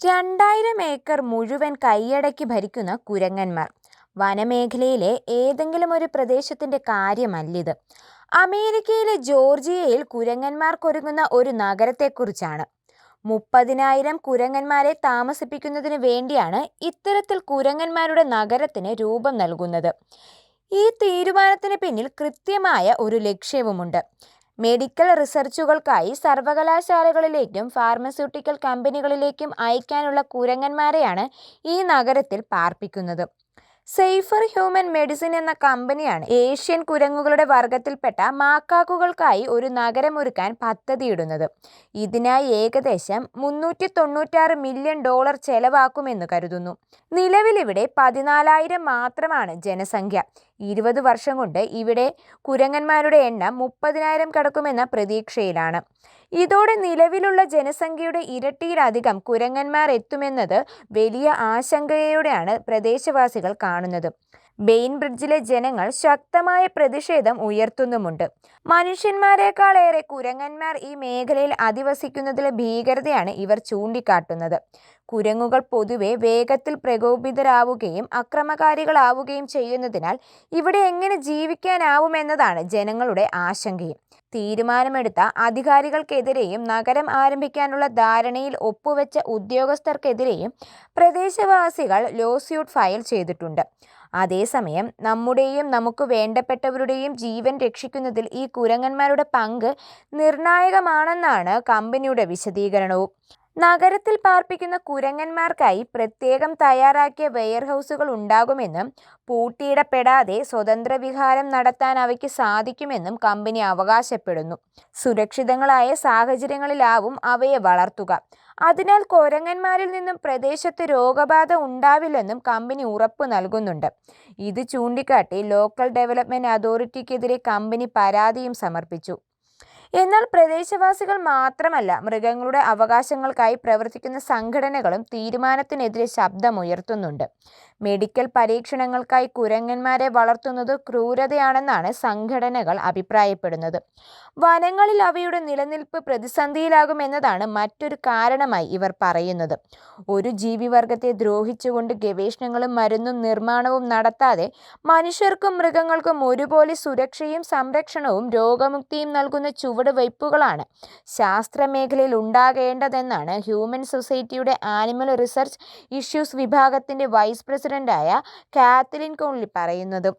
രണ്ടായിരം ഏക്കർ മുഴുവൻ കൈയടക്കി ഭരിക്കുന്ന കുരങ്ങന്മാർ വനമേഖലയിലെ ഏതെങ്കിലും ഒരു പ്രദേശത്തിന്റെ കാര്യമല്ലിത്. അമേരിക്കയിലെ ജോർജിയയിൽ കുരങ്ങന്മാർക്കൊരുങ്ങുന്ന ഒരു നഗരത്തെക്കുറിച്ചാണ്. മുപ്പതിനായിരം കുരങ്ങന്മാരെ താമസിപ്പിക്കുന്നതിന് വേണ്ടിയാണ് ഇത്തരത്തിൽ കുരങ്ങന്മാരുടെ നഗരത്തിന് രൂപം നൽകുന്നത്. ഈ തീരുമാനത്തിന് പിന്നിൽ കൃത്യമായ ഒരു ലക്ഷ്യവുമുണ്ട്. മെഡിക്കൽ റിസർച്ചുകൾക്കായി സർവകലാശാലകളിലേക്കും ഫാർമസ്യൂട്ടിക്കൽ കമ്പനികളിലേക്കും അയക്കാനുള്ള കുരങ്ങന്മാരെയാണ് ഈ നഗരത്തിൽ പാർപ്പിക്കുന്നത്. സേഫർ ഹ്യൂമൻ മെഡിസിൻ എന്ന കമ്പനിയാണ് ഏഷ്യൻ കുരങ്ങുകളുടെ വർഗത്തിൽപ്പെട്ട മാക്കാക്കുകൾക്കായി ഒരു നഗരമൊരുക്കാൻ പദ്ധതിയിടുന്നത്. ഇതിനായി ഏകദേശം മുന്നൂറ്റിത്തൊണ്ണൂറ്റാറ് മില്യൺ ഡോളർ ചെലവാക്കുമെന്ന് കരുതുന്നു. നിലവിലിവിടെ പതിനാലായിരം മാത്രമാണ് ജനസംഖ്യ. ഇരുപത് വർഷം കൊണ്ട് ഇവിടെ കുരങ്ങന്മാരുടെ എണ്ണം മുപ്പതിനായിരം കടക്കുമെന്ന പ്രതീക്ഷയിലാണ്. ഇതോടെ നിലവിലുള്ള ജനസംഖ്യയുടെ ഇരട്ടിയിലധികം കുരങ്ങന്മാർ എത്തുമെന്നത് വലിയ ആശങ്കയോടെയാണ് പ്രദേശവാസികൾ കാണുന്നത്. ബെയ്ൻബ്രിഡ്ജിലെ ജനങ്ങൾ ശക്തമായ പ്രതിഷേധം ഉയർത്തുന്നുമുണ്ട്. മനുഷ്യന്മാരെക്കാളേറെ കുരങ്ങന്മാർ ഈ മേഖലയിൽ അധിവസിക്കുന്നതിലെ ഭീകരതയാണ് ഇവർ ചൂണ്ടിക്കാട്ടുന്നത്. കുരങ്ങുകൾ പൊതുവെ വേഗത്തിൽ പ്രകോപിതരാവുകയും അക്രമകാരികളാവുകയും ചെയ്യുന്നതിനാൽ ഇവിടെ എങ്ങനെ ജീവിക്കാനാവുമെന്നതാണ് ജനങ്ങളുടെ ആശങ്കയും. തീരുമാനമെടുത്ത അധികാരികൾക്കെതിരെയും നഗരം ആരംഭിക്കാനുള്ള ധാരണയിൽ ഒപ്പുവെച്ച ഉദ്യോഗസ്ഥർക്കെതിരെയും പ്രദേശവാസികൾ ലോസ്യൂട്ട് ഫയൽ ചെയ്തിട്ടുണ്ട്. അതേസമയം നമ്മുടെയും നമുക്ക് വേണ്ടപ്പെട്ടവരുടെയും ജീവൻ രക്ഷിക്കുന്നതിൽ ഈ കുരങ്ങന്മാരുടെ പങ്ക് നിർണായകമാണെന്നാണ് കമ്പനിയുടെ വിശദീകരണവും. നഗരത്തിൽ പാർപ്പിക്കുന്ന കുരങ്ങന്മാർക്കായി പ്രത്യേകം തയ്യാറാക്കിയ വെയർഹൗസുകൾ ഉണ്ടാകുമെന്നും പൂട്ടിയിടപ്പെടാതെ സ്വതന്ത്ര വിഹാരം നടത്താൻ അവയ്ക്ക് സാധിക്കുമെന്നും കമ്പനി അവകാശപ്പെടുന്നു. സുരക്ഷിതങ്ങളായ സാഹചര്യങ്ങളിലാവും അവയെ വളർത്തുക. അതിനാൽ കുരങ്ങന്മാരിൽ നിന്നും പ്രദേശത്ത് രോഗബാധ ഉണ്ടാവില്ലെന്നും കമ്പനി ഉറപ്പു നൽകുന്നുണ്ട്. ഇത് ചൂണ്ടിക്കാട്ടി ലോക്കൽ ഡെവലപ്മെന്റ് അതോറിറ്റിക്കെതിരെ കമ്പനി പരാതിയും സമർപ്പിച്ചു. എന്നാൽ പ്രദേശവാസികൾ മാത്രമല്ല മൃഗങ്ങളുടെ അവകാശങ്ങൾക്കായി പ്രവർത്തിക്കുന്ന സംഘടനകളും തീരുമാനത്തിനെതിരെ ശബ്ദമുയർത്തുന്നുണ്ട്. മെഡിക്കൽ പരീക്ഷണങ്ങൾക്കായി കുരങ്ങന്മാരെ വളർത്തുന്നത് ക്രൂരതയാണെന്നാണ് സംഘടനകൾ അഭിപ്രായപ്പെടുന്നത്. വനങ്ങളിൽ അവയുടെ നിലനിൽപ്പ് പ്രതിസന്ധിയിലാകുമെന്നതാണ് മറ്റൊരു കാരണമായി ഇവർ പറയുന്നത്. ഒരു ജീവിവർഗത്തെ ദ്രോഹിച്ചുകൊണ്ട് ഗവേഷണങ്ങളും മരുന്നും നിർമ്മാണവും നടത്താതെ മനുഷ്യർക്കും മൃഗങ്ങൾക്കും ഒരുപോലെ സുരക്ഷയും സംരക്ഷണവും രോഗമുക്തിയും നൽകുന്ന ചുവടുവയ്പ്പുകളാണ് ശാസ്ത്രമേഖലയിൽ ഉണ്ടാകേണ്ടതെന്നാണ് ഹ്യൂമൻ സൊസൈറ്റിയുടെ ആനിമൽ റിസർച്ച് ഇഷ്യൂസ് വിഭാഗത്തിന്റെ വൈസ് പ്രസിഡന്റായ കാത്തലിൻ കോൺലി പറയുന്നത്.